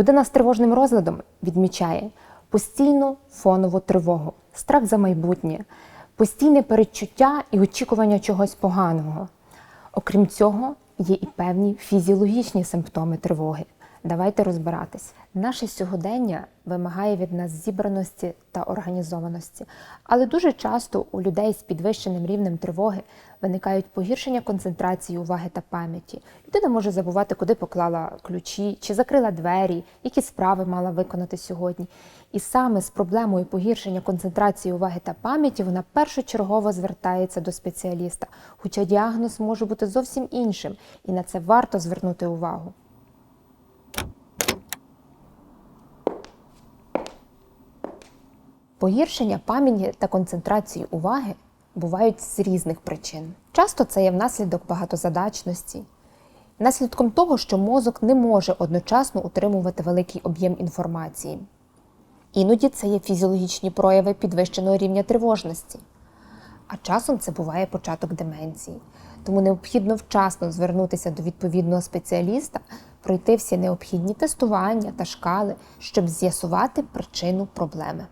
Людина з тривожним розладом відмічає постійну фонову тривогу, страх за майбутнє, постійне передчуття і очікування чогось поганого. Окрім цього, є і певні фізіологічні симптоми тривоги. Давайте розбиратись. Наше сьогодення вимагає від нас зібраності та організованості, але дуже часто у людей з підвищеним рівнем тривоги виникають погіршення концентрації уваги та пам'яті. Людина може забувати, куди поклала ключі, чи закрила двері, які справи мала виконати сьогодні. І саме з проблемою погіршення концентрації уваги та пам'яті вона першочергово звертається до спеціаліста, хоча діагноз може бути зовсім іншим, і на це варто звернути увагу. Погіршення пам'яті та концентрації уваги бувають з різних причин. Часто це є внаслідок багатозадачності, наслідком того, що мозок не може одночасно утримувати великий об'єм інформації. Іноді це є фізіологічні прояви підвищеного рівня тривожності, а часом це буває початок деменції. Тому необхідно вчасно звернутися до відповідного спеціаліста, пройти всі необхідні тестування та шкали, щоб з'ясувати причину проблеми.